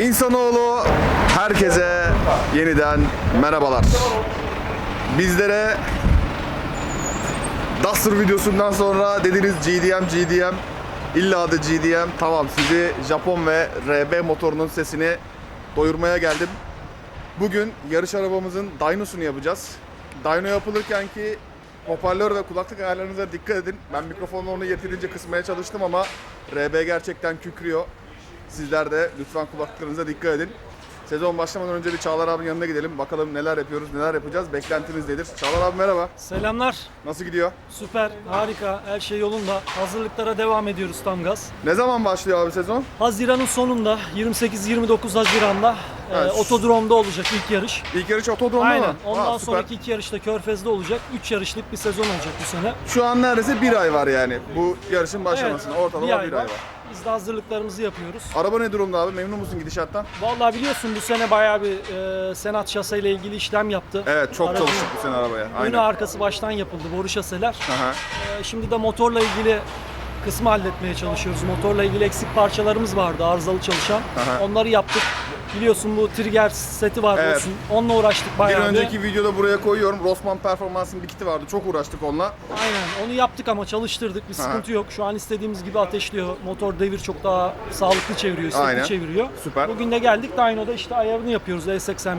İnsanoğlu herkese yeniden merhabalar. Bizlere Duster videosundan sonra dediniz GDM GDM illa da GDM tamam sizi Japon ve RB motorunun sesini doyurmaya geldim. Bugün yarış arabamızın dynosunu yapacağız. Dyno yapılırken ki hoparlör ve kulaklık ayarlarınıza dikkat edin. Ben mikrofonla onu yeterince kısmaya çalıştım ama RB gerçekten kükrüyor. Sizler de lütfen kulaklıklarınıza dikkat edin. Sezon başlamadan önce bir Çağlar abinin yanına gidelim. Bakalım neler yapıyoruz, neler yapacağız. Beklentiniz nedir? Çağlar abi merhaba. Selamlar. Nasıl gidiyor? Süper, harika. Her şey yolunda. Hazırlıklara devam ediyoruz tam gaz. Ne zaman başlıyor abi sezon? Haziran'ın sonunda 28-29 Haziran'da e, Evet. otodromda olacak ilk yarış. İlk yarış otodromda Aynen. mı? Ondan Aa, süper. sonraki iki yarışta Körfez'de olacak. 3 yarışlık bir sezon olacak bu sene. Şu an neredeyse bir ay var yani bu yarışın başlamasına. Ortalama bir ay, var. Biz de hazırlıklarımızı yapıyoruz. Araba ne durumda abi? Memnun musun gidişattan? Vallahi biliyorsun bu sene bayağı bir e, senat şaseyle ilgili işlem yaptı. Evet çok Aracın çalıştık bu sene arabaya. Önü Aynen. arkası baştan yapıldı boru şaseler. Aha. Ee, Şimdi de motorla ilgili kısmı halletmeye çalışıyoruz. Motorla ilgili eksik parçalarımız vardı arızalı çalışan. Aha. Onları yaptık. Biliyorsun bu trigger seti var Evet. olsun. Onunla uğraştık Bir bayağı bir. önceki videoda buraya koyuyorum. Rossmann Performans'ın bir kiti vardı. Çok uğraştık onunla. Aynen onu yaptık ama çalıştırdık. Bir Aha. sıkıntı yok. Şu an istediğimiz gibi ateşliyor. Motor devir çok daha sağlıklı çeviriyor, istekli Aynen. çeviriyor. Süper. Bugün de geldik Dyno'da işte ayarını yapıyoruz E85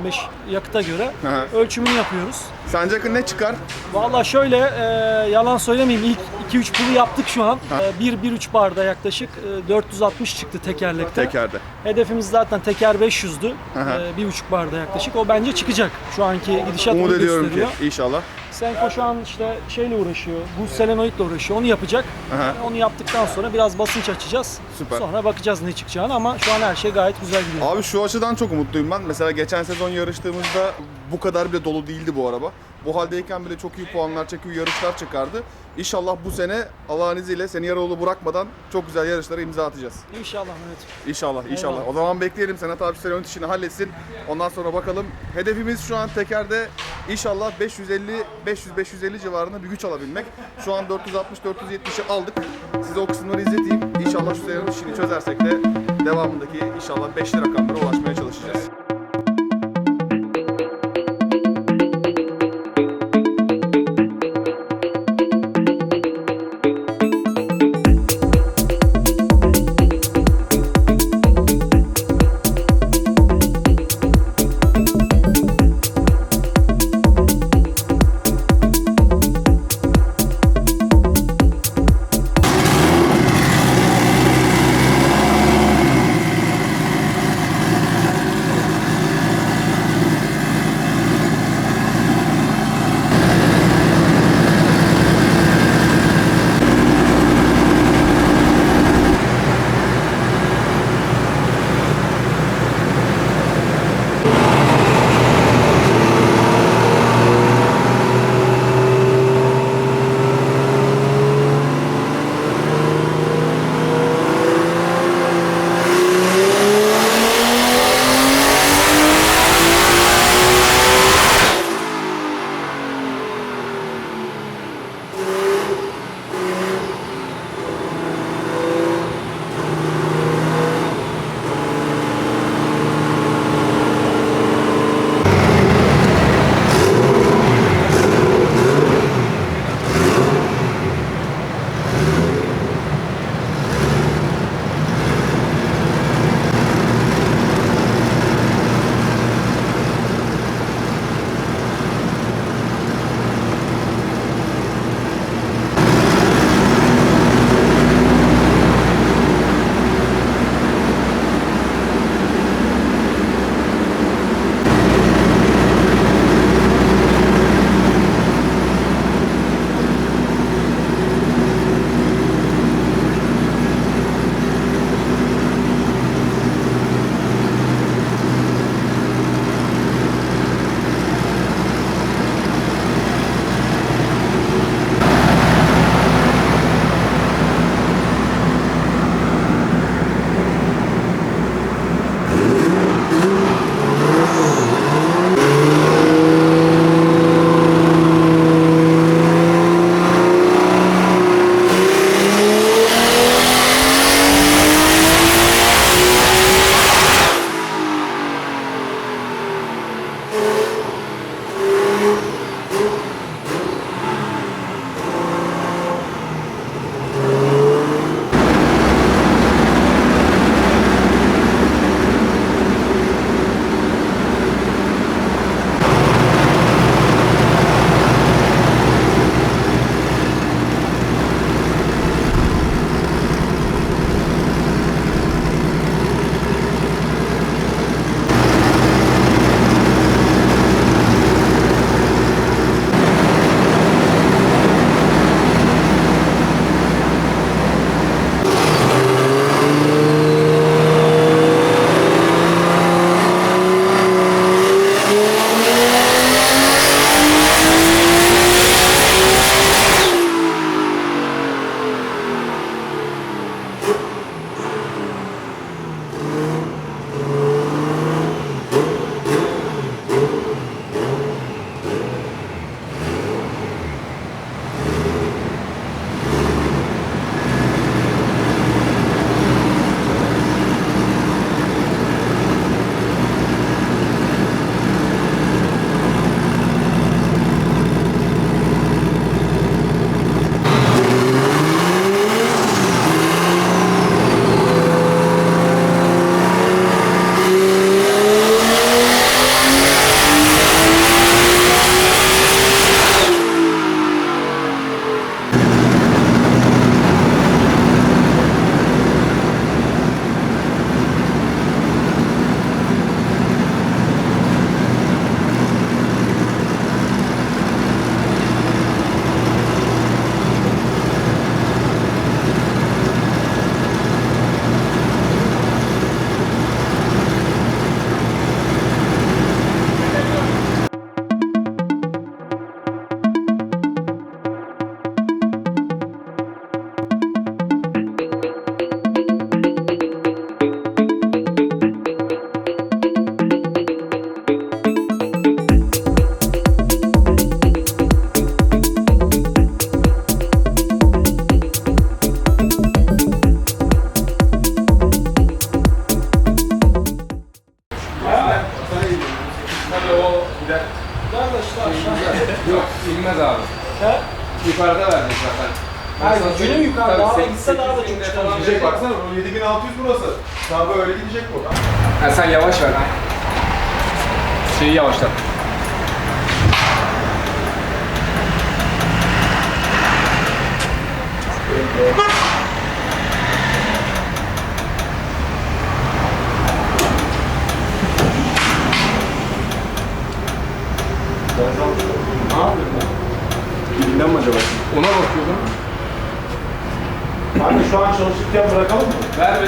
yakıta göre. Aha. Ölçümünü yapıyoruz. Sence ne çıkar? Valla şöyle e, yalan söylemeyeyim ilk 2-3 pulu yaptık şu an. E, 1-1,3 barda yaklaşık e, 460 çıktı tekerlekte. Tekerde. Hedefimiz zaten teker 500'dü. Aha. Ee, bir buçuk barda yaklaşık. O bence çıkacak. Şu anki gidişat Umut onu ediyorum gösteriyor. ki inşallah. Senko şu an işte şeyle uğraşıyor. Bu selenoidle uğraşıyor. Onu yapacak. Aha. Onu yaptıktan sonra biraz basınç açacağız. Süper. Sonra bakacağız ne çıkacağını ama şu an her şey gayet güzel gidiyor. Abi şu açıdan çok umutluyum ben. Mesela geçen sezon yarıştığımızda bu kadar bile dolu değildi bu araba. Bu haldeyken bile çok iyi puanlar çekiyor, yarışlar çıkardı. İnşallah bu sene Allah'ın izniyle seni yarı yolu bırakmadan çok güzel yarışlara imza atacağız. İnşallah evet. İnşallah, inşallah. Eyvallah. O zaman bekleyelim Senat abi Selon işini halletsin. Ondan sonra bakalım. Hedefimiz şu an tekerde inşallah 550 500 550 civarında bir güç alabilmek. Şu an 460 470'i aldık. Size o kısımları izleteyim. İnşallah şu Selon işini çözersek de devamındaki inşallah 5'li rakamlara ulaşmaya çalışacağız. Gidecek baksana bu 7600 burası. Daha böyle gidecek bu. Ha, sen yavaş ver. Şeyi yavaşlat. Mi acaba? Ona bakıyordum. Abi şu an çalışırken bırakalım mı? Ver be.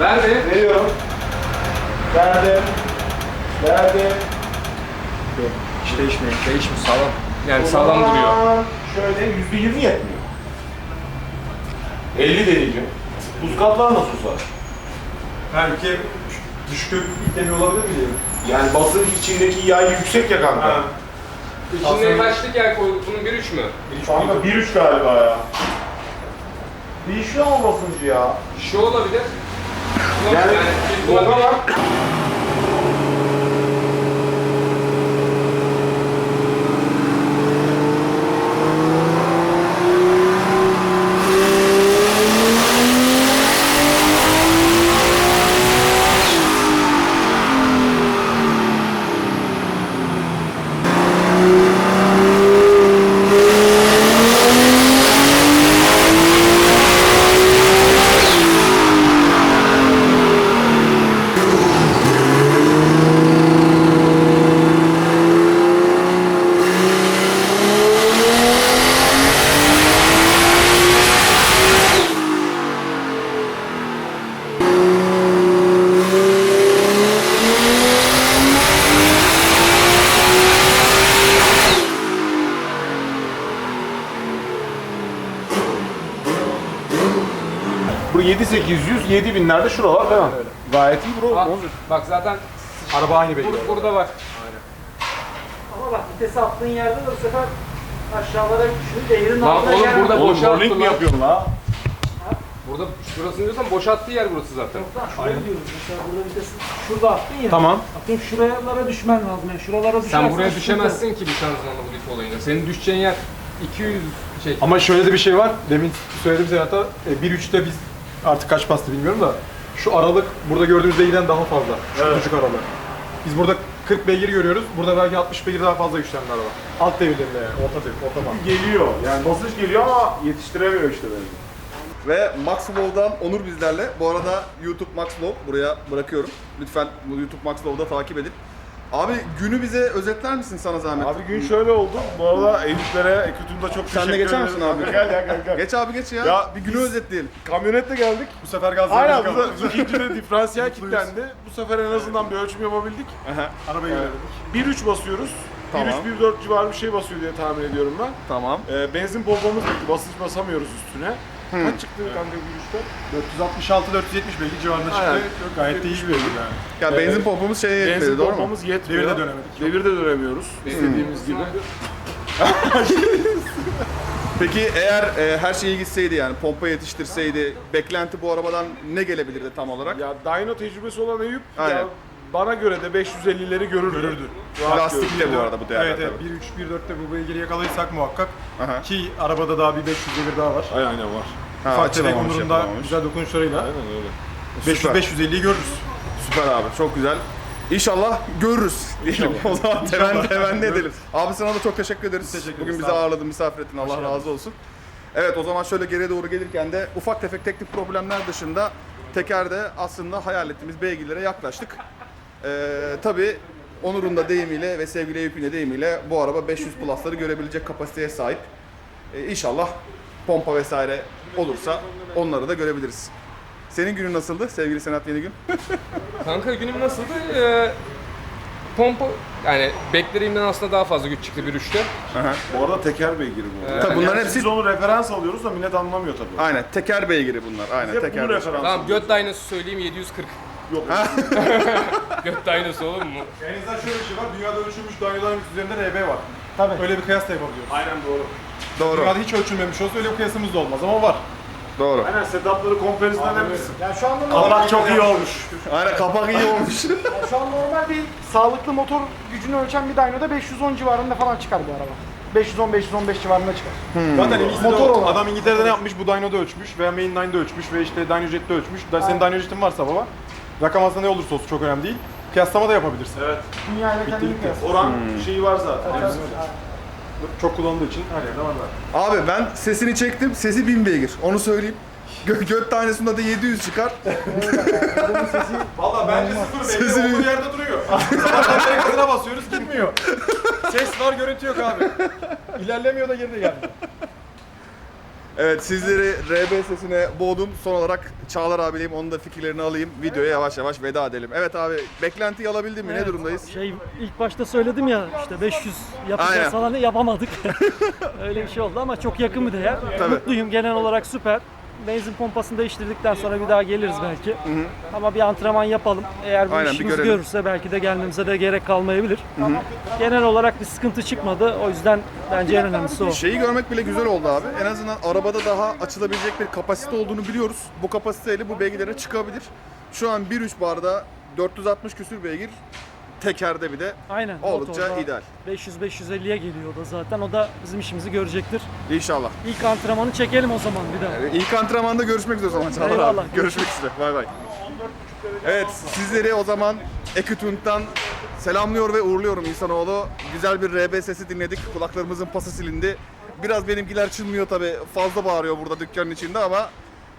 Ver be. Veriyorum. Verdim. Verdim. Hiç değişmiyor. Değişmiyor sağlam. Yani sağlam duruyor. Şöyle yüzde yirmi yetmiyor. 50 deneyeceğim. Buz katlar nasıl var? Belki düşük itlemi olabilir mi diyelim? Yani basınç içindeki yay yüksek ya kanka. İçinde kaçlık yer koyduk? Bunun 1.3 mü? Kanka 1.3 galiba ya. Değişiyor ama basıncı ya. Şu olabilir. Yok, Yani bir Volga Bu 7800, 7000'lerde şuralar değil mi? Gayet iyi bro. Bak, bak zaten Araba aynı beygir. bur- burada var. Ama bak vitesi attığın yerde de bu sefer aşağılara şu değerin Lan altına oğlum gelmez. burada Oğlum boşalttı rolling mi lan. yapıyorsun la? Burada şurasını diyorsan boşalttığı yer burası zaten. Lan şuraya diyoruz mesela burada vitesi şurada attın ya. Tamam. Atıyorum şuralara düşmen lazım yani şuralara düşersen Sen buraya sıkıntı. düşemezsin ki bir şanzımanla bu dip olayında. Senin düşeceğin yer 200 şey. Ama şöyle de bir şey var. Demin söyledim size hatta e, 1.3'te biz artık kaç bastı bilmiyorum da şu aralık burada gördüğünüz beygirden daha fazla. Şu Evet. küçük aralık. Biz burada 40 beygir görüyoruz. Burada belki 60 beygir daha fazla güçlendi araba. Alt devirlerinde yani. Orta devir, orta bas. Geliyor. Yani basınç geliyor ama yetiştiremiyor işte beni. Ve Max Flow'dan Onur bizlerle. Bu arada YouTube Max Flow buraya bırakıyorum. Lütfen bu YouTube Max Flow'da takip edin. Abi günü bize özetler misin sana zahmet? Abi gün şöyle oldu. Bu arada Eyüplere, Ekütüm'de çok Sen de teşekkür geçer ederim. misin abi? Gel ya gel gel. Geç abi geç ya. Ya bir günü biz- özetleyelim. Kamyonetle geldik. Bu sefer gazlarımız Aynen bu, kaldı. bu ikincide diferansiyel kilitlendi. Bu sefer en azından bir ölçüm yapabildik. Arabayı Evet. göremedik. 1.3 basıyoruz. Tamam. 1.3-1.4 civarı bir şey basıyor diye tahmin ediyorum ben. Tamam. Ee, benzin pompamız bitti. Basınç basamıyoruz üstüne. Kaç çıktı kanka 1.3'te? 466 470 beygir civarında çıktı. Aynen. Gayet de iyi bir beygir yani. Ya Evet. benzin pompamız şeye yetmedi Benzin doğru mu? pompamız yetmiyor. Devirde dönemedik. Devirde dönemiyoruz. istediğimiz gibi. Peki eğer e, her şey iyi gitseydi yani pompa yetiştirseydi beklenti bu arabadan ne gelebilirdi tam olarak? Ya dyno tecrübesi olan Eyüp Aynen. ya bana göre de 550'leri görürdü. Görürdü. Rahat Lastik görürdü. de bu arada bu değerler Evet evet. tabii. 1.3 1.4'te bu beygiri yakalayırsak muhakkak. Aha. Ki arabada daha bir 500 devir daha var. Aynen aynen var. Ha, Ufak çilek açılamamış, onurunda yapılamamış. güzel dokunuşlarıyla. Aynen öyle. 500 Süper. 550'yi görürüz. Süper abi çok güzel. İnşallah görürüz diyelim. O zaman temenni, temenni edelim. Abi sana da çok teşekkür ederiz. Teşekkür Bugün bizi sağ ol. ağırladın, misafir ettin. Allah geldin. razı olsun. Evet o zaman şöyle geriye doğru gelirken de ufak tefek teknik problemler dışında tekerde aslında hayal ettiğimiz beygirlere yaklaştık. Ee, tabii Onur'un da deyimiyle ve sevgili Eyüp'ün de deyimiyle bu araba 500 plus'ları görebilecek kapasiteye sahip. Ee, inşallah pompa vesaire olursa onları da görebiliriz. Senin günün nasıldı sevgili Senat Yenigün? Kanka günüm nasıldı? Ee, pompa yani beklediğimden aslında daha fazla güç çıktı bir üçte. Bu arada teker beygiri bu. Evet. Tabii bunların Yani hepsi Biz onu referans alıyoruz da millet anlamıyor tabii. aynen teker beygiri bunlar. Aynen Hep teker bunu beygiri. referans Tamam alıyoruz. göt söyleyeyim 740. Yok. Göt dynosu olur mu? En azından şöyle bir şey var. Dünyada ölçülmüş Dynamics üzerinde RB var. Tabii. Öyle bir kıyas da yapabiliyoruz. Aynen doğru. Doğru. Dünyada hiç ölçülmemiş olsa öyle bir kıyasımız da olmaz ama var. Doğru. Aynen setupları comparison edebilirsin. Yani şu anda normal, Kapak çok iyi olmuş. Aynen kapak iyi olmuş. yani şu an normal bir sağlıklı motor gücünü ölçen bir dyno'da 510 civarında falan çıkar bu araba. 510-515 civarında çıkar. Zaten en iyisi de Motor o. olan. Adam İngiltere'de ne yapmış? Bu Dyno'da ölçmüş veya Mainline'da ölçmüş ve işte Dynojet'te ölçmüş. Da senin Dynojet'in varsa baba. Rakam aslında ne olursa olsun çok önemli değil. Kıyaslama da yapabilirsin. Evet. Dünya ile kendini bitti. kıyas. Oran şeyi var zaten. hepsinde. Çok kullanıldığı için her yerde var zaten. Abi ben sesini çektim. Sesi 1000 beygir. Onu söyleyeyim. Gö göt tanesinde de 700 çıkar. Valla bence sıfır Sesi- belli olduğu yerde duruyor. Sabahtan basıyoruz gitmiyor. Ses var görüntü yok abi. İlerlemiyor da geride geldi. Evet sizleri RB sesine boğdum. Son olarak Çağlar abileyim. Onun da fikirlerini alayım. Videoya yavaş yavaş veda edelim. Evet abi beklentiyi alabildin mi? Ne Evet. durumdayız? Şey ilk başta söyledim ya işte 500 Aynen. yapacağız falan yapamadık. Öyle bir şey oldu ama çok yakın bir değer. Tabii. Mutluyum genel olarak süper. Benzin pompasını değiştirdikten sonra bir daha geliriz belki. Ama bir antrenman yapalım. Eğer bu Aynen, bir işimiz görelim. görürse belki de gelmemize de gerek kalmayabilir. Genel olarak bir sıkıntı çıkmadı. O yüzden bence en önemlisi o. Şeyi görmek bile güzel oldu abi. En azından arabada daha açılabilecek bir kapasite olduğunu biliyoruz. Bu kapasiteyle bu beygirlere çıkabilir. Şu an 1.3 barda 460 küsür beygir tekerde bir de Aynen. oldukça motorda ideal. 500-550'ye geliyor o da zaten. O da bizim işimizi görecektir. İnşallah. İlk antrenmanı çekelim o zaman bir daha. İlk antrenmanda görüşmek üzere o zaman Çağlar Eyvallah. abi. Görüşmek üzere. Bay bay. Evet sizleri o zaman Ekütünt'ten selamlıyor ve uğurluyorum insanoğlu. Güzel bir RB sesi dinledik. Kulaklarımızın pası silindi. Biraz benimkiler çınmıyor tabi. Fazla bağırıyor burada dükkanın içinde ama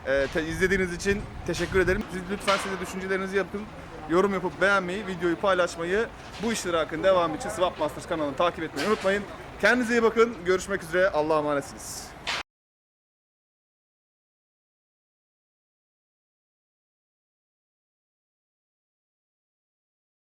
e, te- izlediğiniz için teşekkür ederim. Siz lütfen siz de düşüncelerinizi yapın. Yorum yapıp beğenmeyi, videoyu paylaşmayı, bu iştirakın devamı için Swap Masters kanalını takip etmeyi unutmayın. Kendinize iyi bakın. Görüşmek üzere. Allah'a emanetsiniz.